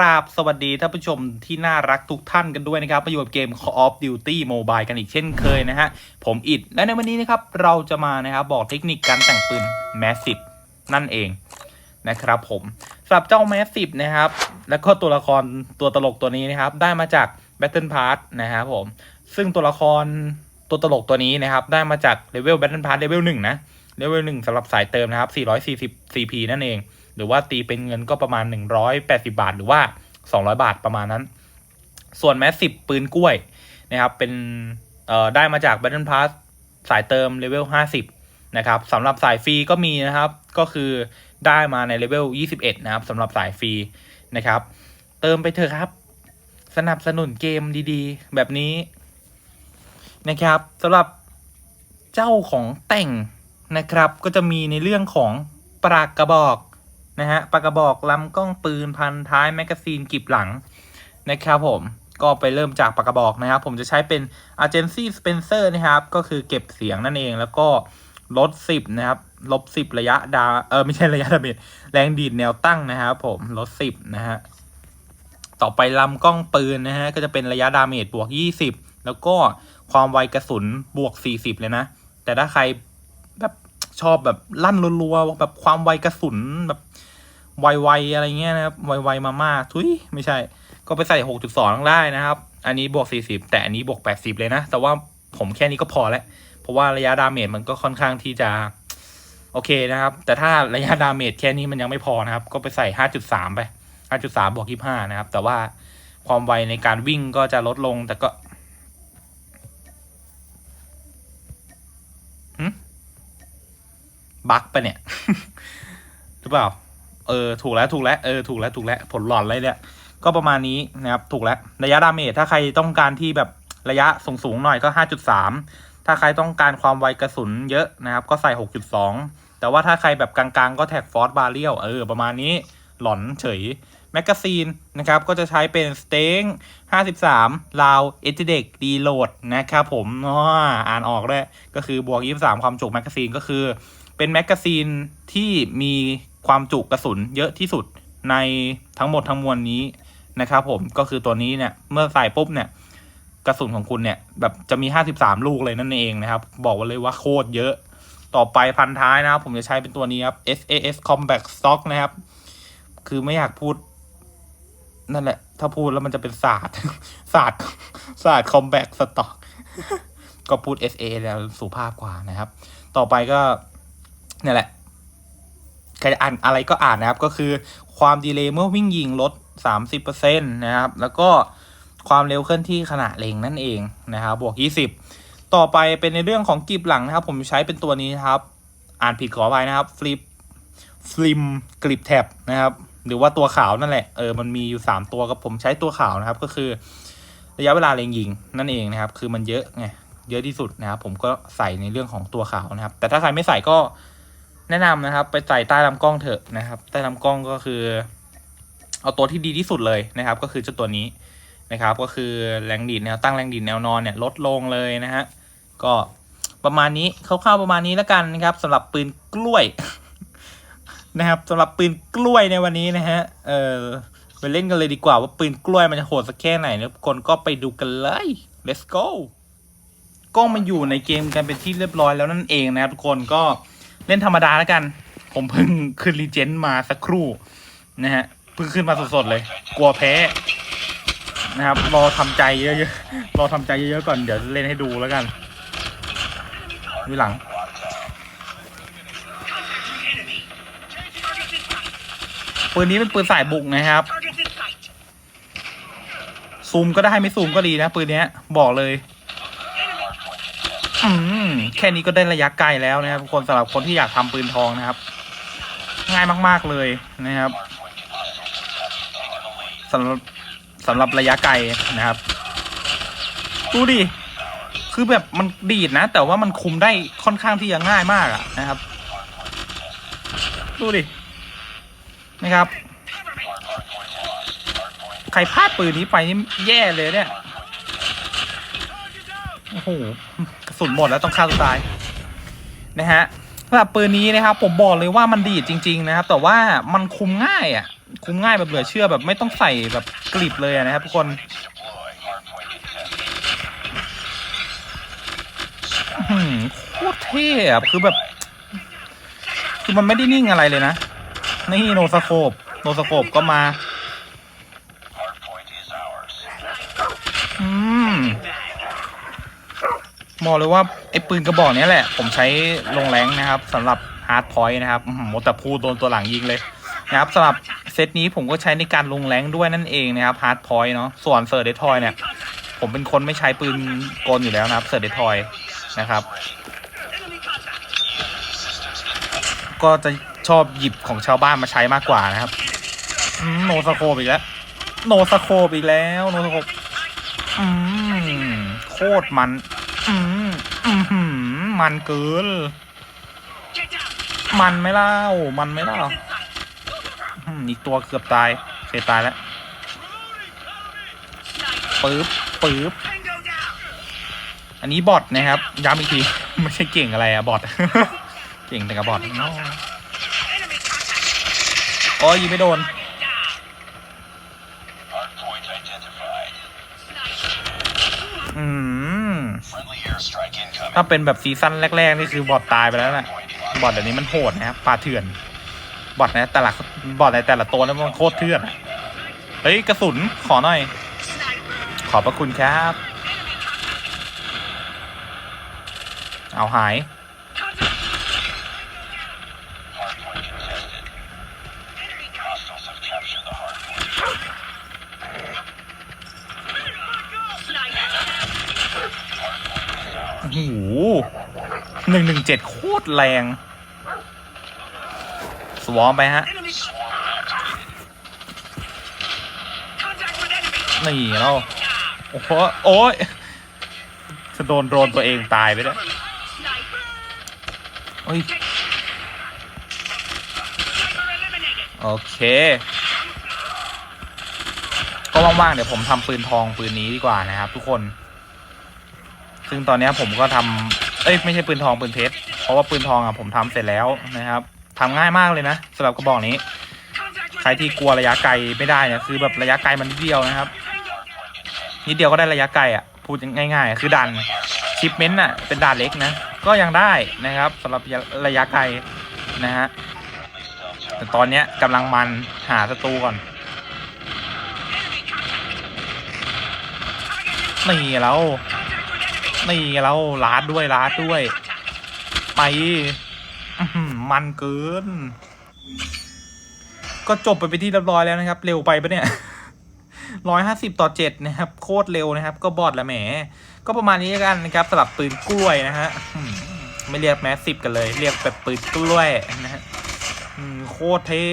ราบสวัสดีท่านผู้ชมที่น่ารักทุกท่านกันด้วยนะครับมาอยู่กับเกม Call of Duty Mobile กันอีกเช่นเคยนะฮะ ผมอิด และในวันนี้นะครับ เราจะมานะครับ บอกเทคนิคการแต่งปืน Massive นั่นเองนะครับผมสำหรับเจ้า Massive นะครับ แล้วก็ตัวละครตัวตลกตัวนี้นะครับ ได้มาจาก Battle Pass นะครับผม ซึ่งตัวละครตัวตลกตัวนี้นะครับ ได้มาจากเลเวล Battle Pass เลเวลหนึ่งนะเลเวลหนึ่งสำหรับสายเติมนะครับ440 CP นั่นเอง หรือว่าตีเป็นเงินก็ประมาณ 180 บาท หรือว่า 200 บาทประมาณนั้น ส่วนแมสสิบปืนกล้วยนะครับเป็นได้มาจาก Battle Pass สายเติมเลเวล 50 นะครับสำหรับสายฟรีก็มีนะครับ ก็คือได้มาในเลเวล 21 นะครับสำหรับสายฟรีนะครับ เติมไปเถอะครับ สนับสนุนเกมดีๆ แบบนี้นะครับสำหรับเจ้าของแต่งนะครับ ก็จะมีในเรื่องของปรากกระบอก นะฮะปากกระบอกลำกล้องปืนพันท้ายแมกกาซีนกีบหลังนะครับผมก็ไปเริ่มจากปากกระบอกนะครับ ผมจะใช้เป็น Agency Spencer นะครับ ก็คือเก็บเสียงนั่นเองแล้วก็ลด 10 นะครับ ลบ 10 ระยะดาเออไม่ใช่ระยะดาเมจแรงดีดแนวตั้งนะครับผมลด 10 นะฮะต่อไปลำกล้องปืนนะฮะก็จะเป็นระยะดาเมจบวก 20 แล้วก็ความไวกระสุนบวก 40 เลยนะ แต่ถ้าใครแบบ ชอบแบบลั่นรัวๆแบบความไวกระสุนแบบไวๆอะไรเงี้ยนะครับไวๆมากๆทุยไม่ใช่ ก็ไปใส่6.2ได้นะครับ อันนี้บวก40แต่อันนี้บวก80เลยนะ แต่ว่าผมแค่นี้ก็พอแล้ว เพราะว่าระยะดาเมจมันก็ค่อนข้างที่จะโอเคนะครับ แต่ถ้าระยะดาเมจแค่นี้มันยังไม่พอนะครับ ก็ไปใส่5.3ไป5.3บวก25นะครับ แต่ว่าความไวในการวิ่งก็จะลดลง แต่ก็ บั๊กปะเนี่ยหรือเปล่า เออ ถูกแล้วถูกแล้วเออถูกแล้วถูกแล้วผลหลอนเลยเนี่ยก็ประมาณนี้นะครับ ถูกแล้ว ระยะดาเมจถ้าใครต้องการที่แบบระยะสูงสูงหน่อยก็ 5.3 ถ้าใครต้องการความไวกระสุนเยอะนะครับ ก็ใส่ 6.2 แต่ว่าถ้าใครแบบกลางๆ ก็แท็กฟอร์ b บาเรียลเออ ประมาณนี้หลอนเฉย แมกกาซีนนะครับ ก็จะใช้เป็นสเต็ง53 ลาวเอติเด็กดีโหลดนะครับผมอ๋ออ่านออกด้วยก็คือบวก 23 ความจุแมกกาซีนก็คือ เป็นแมกกาซีนที่มีความจุกระสุนเยอะที่สุดในทั้งหมดทั้งมวลนี้นะครับผมก็คือตัวนี้เนี่ยเมื่อใส่ปุ๊บเนี่ยกระสุนของคุณเนี่ยแบบจะมี 53 ลูกเลยนั่นเองนะครับ บอกไว้เลยว่าโคตรเยอะ ต่อไปพันท้ายนะครับ ผมจะใช้เป็นตัวนี้ครับ SAS Combat Stock นะครับ คือไม่อยากพูด นั่นแหละ ถ้าพูดแล้วมันจะเป็นศาสตร์ศาสตร์ศาสตร์ Combat Stock ก็พูด SA แล้วสุภาพกว่านะครับ ต่อไปก็ นี่แหละใครจะอ่านอะไรก็อ่านนะครับ ก็คือความดีเลย์เมื่อวิ่งยิงลด 30%นะครับ แล้วก็ความเร็วเคลื่อนที่ขณะเล็งนั่นเองนะครับ บวก 20 ต่อไปเป็นในเรื่องของกีบหลังนะครับ ผมใช้เป็นตัวนี้นะครับ อ่านผิดขออภัยนะครับฟลิปฟลิมกริบแท็บนะครับ หรือว่าตัวขาวนั่นแหละ เออ มันมีอยู่ 3 ตัวกับผมใช้ตัวขาวนะครับ ก็คือ ระยะเวลาเล็งยิงนั่นเองนะครับ คือมันเยอะไง เยอะที่สุดนะครับ ผมก็ใส่ในเรื่องของตัวขาวนะครับ แต่ถ้าใครไม่ใส่ก็ แนะนำนะครับ ไปใส่ใต้ลำกล้องเถอะนะครับ ใต้ลำกล้องก็คือ เอาตัวที่ดีที่สุดเลยนะครับ ก็คือเจ้าตัวนี้นะครับ ก็คือแรงดีดแนวตั้งแรงดีดแนวนอนเนี่ยลดลงเลยนะฮะก็ประมาณนี้คร่าวๆประมาณนี้แล้วกันนะครับสำหรับปืนกล้วยนะครับสำหรับปืนกล้วยในวันนี้นะฮะเออไปเล่นกันเลยดีกว่าว่าปืนกล้วยมันจะโหดสักแค่ไหนนะทุกคนก็ไปดูกันเลย let's go ก็มาอยู่ในเกมกันเป็นที่เรียบร้อยแล้วนั่นเองนะครับทุกคนก็ เล่นธรรมดาแล้วกัน ผมเพิ่งขึ้นรีเจนมาสักครู่นะฮะเพิ่งขึ้นมาสดๆเลย กลัวแพ้นะครับรอทำใจเยอะๆรอทำใจเยอะๆก่อนเดี๋ยวเล่นให้ดูแล้วกันดูหลังปืนนี้เป็นปืนสายบุกนะครับซูมก็ได้ไม่ซูมก็ดีนะปืนนี้บอกเลย อืมแค่นี้ก็ได้ระยะไกลแล้วนะครับทุกคนสำหรับคนที่อยากทำปืนทองนะครับ ง่ายมากๆเลยนะครับสำหรับสำหรับระยะไกลนะครับ ดูดิ คือแบบมันดีดนะ แต่ว่ามันคุมได้ค่อนข้างที่จะง่ายมากอะนะครับ ดูดิ นะครับ ใครพลาดปืนนี้ไปนี่แย่เลยเนี่ย โอ้โห สุนหมดแล้วต้องฆ่าตัวตายนะฮะสำหรับปืนนี้นะครับผมบอกเลยว่ามันดีจริง ๆ นะครับ แต่ว่ามันคุมง่ายอะ่ะ คุมง่ายแบบเหลือเชื่อแบบไม่ต้องใส่แบบกลิบเลยะนะครับทุกคนโคตรเท่อะคือแบบ คือมันไม่ได้นิ่งอะไรเลยนะ นี่โนสโคปโนสโคปก็มา อืม บอกเลยว่าไอ้ปืนกระบอกนี้แหละ ผมใช้ลงแรงนะครับสำหรับฮาร์ดพอยต์นะครับหือโมแต่พูดโดนตัวหลังยิงเลยนะครับสำหรับเซตนี้ผมก็ใช้ในการลงแรงด้วยนั่นเองนะครับฮาร์ดพอยต์เนาะส่วนเซอร์เดทอยเนี่ย ผมเป็นคนไม่ใช้ปืนกลอยู่แล้วนะครับเซอร์เดทอยนะครับ ก็จะชอบหยิบของชาวบ้านมาใช้มากกว่านะครับโนสโคปอีกแล้วโนสโคปอีกแล้วโนสโคปอืมโคตรมัน อืม มันเกิน มันไม่เล่า มันไม่เล่าอีกตัวเกือบตายเคยตายแล้วปึ๊บปึ๊บอันนี้บอทนะครับย้ำอีกทีไม่ใช่เก่งอะไรอะบอทเก่งแต่กับบอทเนาะโอ้ยยิงไม่โดนอืม ถ้าเป็นแบบซีซั่นแรก ๆ นี่คือบอทตายไปแล้วนะบอทเดี๋ยวนี้มันโหดนะครับปลาเถื่อน บอทนะแต่ละบอทในแต่ละตัวนั้นมันโคตรเถื่อนเฮ้ยกระสุนขอหน่อย ขอบพระคุณครับ เอาหาย โอ้โห หนึ่งหนึ่งเจ็ดโคตรแรง สวอมไปฮะ นี่เราโอ้โหโอ้ยจะโดนโดนตัวเองตายไปแล้วโอ้ย โอเค ก็ว่างๆ เดี๋ยวผมทำปืนทองปืนนี้ดีกว่านะครับทุกคน ซึ่งตอนนี้ผมก็ทำ อ้ยไม่ใช่ปืนทองปืนเพชรเพราะว่าปืนทองอะผมทำเสร็จแล้วนะครับทำง่ายมากเลยนะสำหรับกระบอกนี้ ใครที่กลัวระยะไกลไม่ได้เนี่ยคือแบบระยะไกลมันนิดเดียวนะครับ นิดเดียวก็ได้ระยะไกลอะพูดง่าย ๆ คือดันชิปเมนต์อะเป็นด่านเล็กนะ ก็ยังได้นะครับสำหรับระยะไกลนะฮะแต่ตอนเนี้ยกำลังมันหาศัตรูก่อนนี่เรา นี่เราลาดด้วยลาดด้วย ไปมันเกิน ก็จบไปเป็นที่เรียบร้อยแล้วนะครับ เร็วไปปะเนี่ยร้อยห้าสิบต่อเจ็ดนะครับ โคตรเร็วนะครับ ก็บอดละแหม ก็ประมาณนี้กันนะครับสำหรับปืนกล้วยนะฮะไม่เรียกแมสสิบกันเลย เรียกแบบปืนกล้วยนะฮะโคตรเท่